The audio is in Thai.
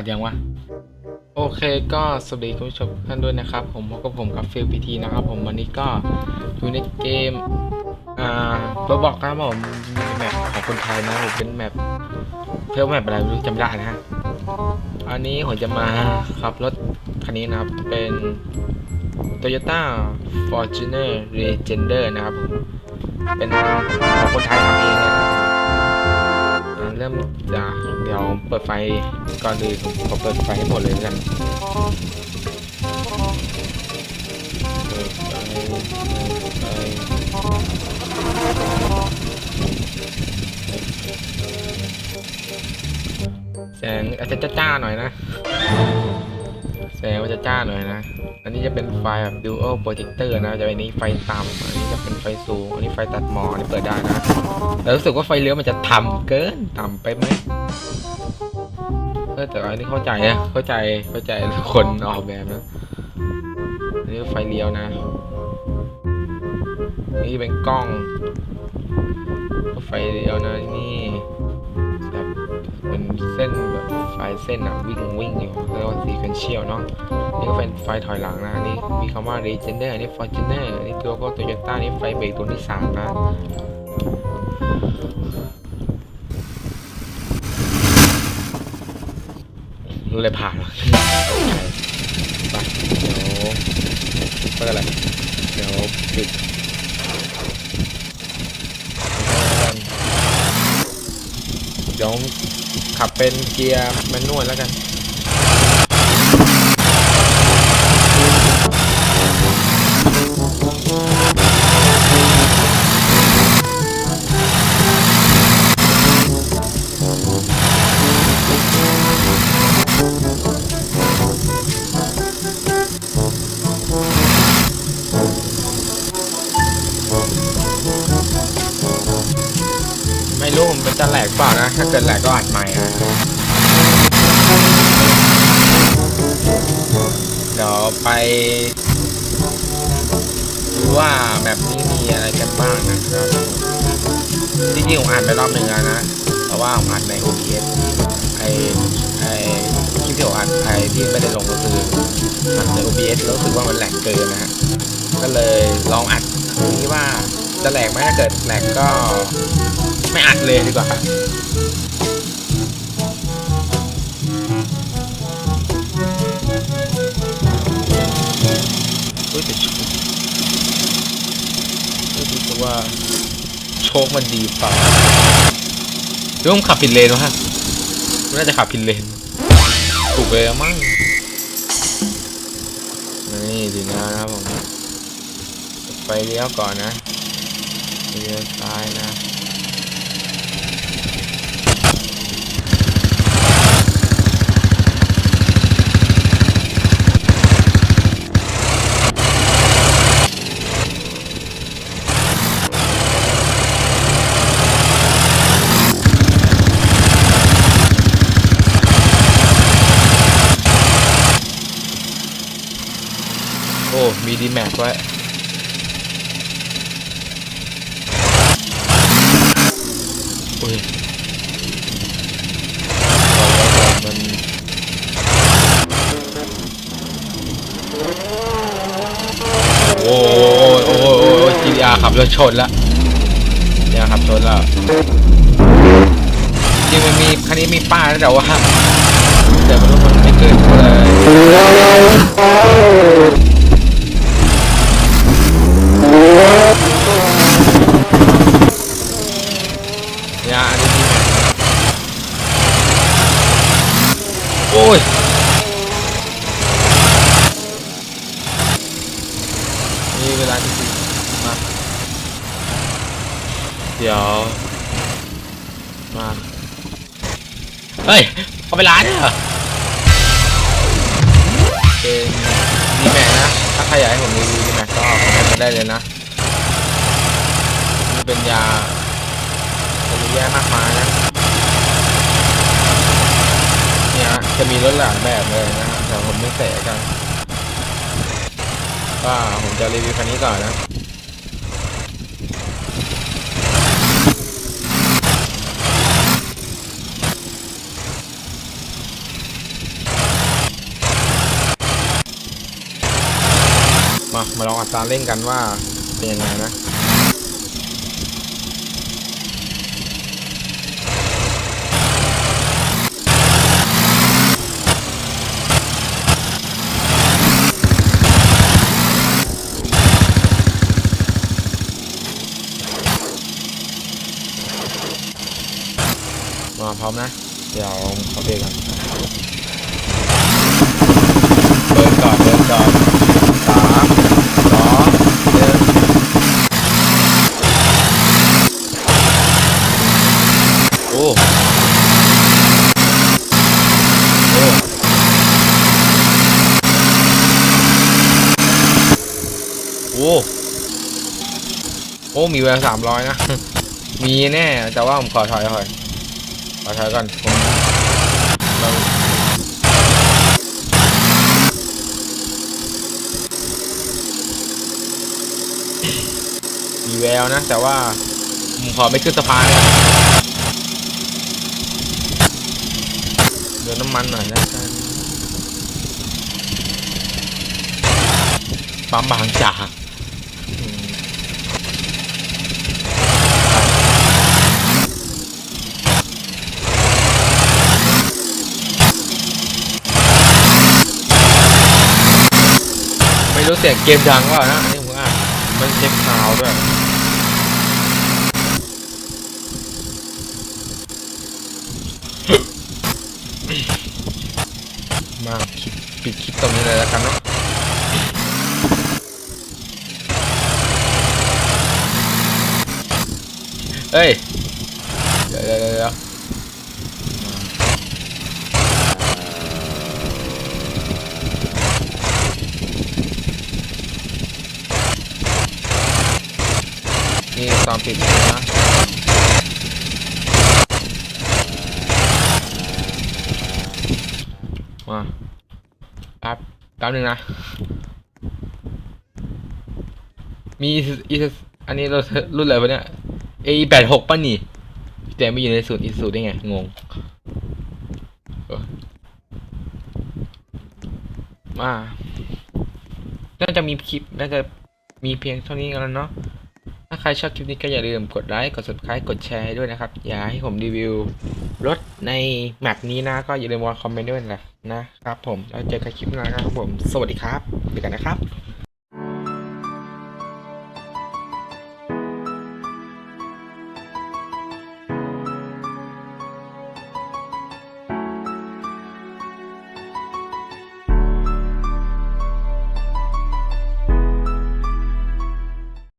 อัดยังวะ โอเคก็สวัสดีคุณผู้ชมท่านด้วยนะครับ ผมพบกับผมกับฟิลพีทีนะครับ ผมวันนี้ก็อยู่ในเกมอ่าตัวบอกครับผมมีแมปของคนไทยนะผมเป็นแมปเพื่อแมปอะไรไม่รู้จำได้นะฮะอันนี้ผมจะมาขับรถคันนี้นะครับเป็น Toyota Fortuner Legender นะครับผมเป็นของคนไทยทำเองนะ เริ่มจะเดี๋ยวเปิดไฟก่อนอื่นผมเปิดไฟให้หมดเลยกันเปิดไฟไฟแสงอาจจะจ้าๆหน่อยนะ แสงมันจะจ้าหน่อยนะ อันนี้จะเป็นไฟแบบ dual projector นะ จะเป็นนี้ไฟต่ำอันนี้จะเป็นไฟสูง อันนี้ไฟตัดหมอนนี้เปิดได้นะ แต่รู้สึกว่าไฟเลี้ยวมันจะต่ำเกิน ต่ำไปไหมเออแต่อันนี้เข้าใจนะ เข้าใจ เข้าใจคนออกแบบนะ อันนี้ไฟเลี้ยวนะ นี่เป็นกล้อง ไฟเลี้ยวนะนี่ เป็นเส้นแบบไฟเส้นอะวิ่งวิ่งอยู่เรียกว่าซีเควนเชียลเนาะนี่ก็เป็นไฟถอยหลังนะนี่มีคำว่า Legender อันนี้ Fortuner อันนี้ตัวก็ Toyota นี่ไฟเบรกตัวที่สามนะเลยผ่านไปเดี๋ยวเปิดอะไรเดี๋ยวปิดเดี๋ยวขับเป็นเกียร์แมนนวลแล้วกัน ไม่รู้ผมเป็นจะแหลกเปล่านะ ถ้าเกิดแหลกก็อัดใหม่นะเดี๋ยวไปดูว่าแบบนี้มีอะไรกันบ้างนะครับจริงๆผมอ่านไปรอบหนึ่งแล้วนะ แต่ว่าผมอ่านใน OBS ไอไอคลิปที่ผมอ่านไอที่ไม่ได้ลงก็คืออ่านใน OBS แล้วรู้สึกว่ามันแหลกเกินนะฮะก็เลยลองอัดดูนี้ว่า จะแหลกไหมถ้าเกิดแหลกก็ไม่อัดเลยดีกว่าเฮ้ยแต่โชคไม่รู้สึกว่าโชคมันดีเปล่าหรือผมขับผิดเลนวะฮะผมน่าจะขับผิดเลนถูกเลยอะมั้งนี่ดีนะครับผมไฟเลี้ยวก่อนนะ เลี้ยวซ้ายนะโอ้ มีดีแม็กไว้ อุ้ย มันโอ้ยโอ้ยโอ้ยโอ้ย GTR ขับรถชนละ GTR ขับชนละจริงมันมีคันนี้มีป้ายนะแต่ว่าแต่ม่รู้มันไม่เกิดเลยาอันนี้ดีโอ้ยมีเวลาจริงๆมาเดี๋ยวมาเฮ้ยเอาเวลาเนี่ยเหรอเป็นดีแม็กนะ ถ้าใครอยากให้ผมรีวิวดีแม็กก็คอมเมนต์มาได้เลยนะนี่เป็นยาเยอะแยะมากมายนะ จะมีรถหลากแบบเลยนะฮะแต่ผมไม่แสกัว่าผมจะรีวิวคันนี้ก่อนนะมามาลองอัตราเร่งกันว่าเป็นยังไงนะ อมนะ เดี๋ยวขอเบรกก่อนเดินก่อนเดินก่อนสามสองหนึ่งโอ้โอ้โอ้โอ้มีเวลาสามร้อยนะ มีแน่ แต่ว่าผมขอถอยก่อน ขอถอยก่อนผมเรามีแววนะ แต่ว่าผมขอไม่ขึ้นสะพานเลยเดี๋ยวน้ำมันหน่อยนะกันปั๊มบางจากอืม ไม่ รู้เสียงเกมดังเปล่านะอันนี่ผมอ่านมันเช็คซาวด์ด้วยมาปปิดคลิปตรงนี้เลยแล้วกันเนาะเฮ้ยเดี๋ยวเดี๋ยวเดี๋ยวเดี๋ยว นี่ตอนปิดนะมาแป๊บแป๊บหนึ่งนะ มีอีอันนี้เรารุ่นอะไรวะเนี่ย A แปดหกป่ะนี่ แต่ไม่อยู่ในสูตรอีสูตรได้ไง งง มา น่าจะมีคลิป น่าจะมีเพียงเท่านี้กันแล้วเนาะ ใครชอบคลิปนี้ก็อย่าลืมกดไลค์กด subscribe กดแชร์ด้วยนะครับ อย่าให้ผมรีวิวรถในแมปนี้นะ ก็อย่าลืมมาคอมเมนต์ด้วยนะนะครับผมแล้วเจอกันคลิปหน้าครับผม สวัสดีครับเจอกันนะครับ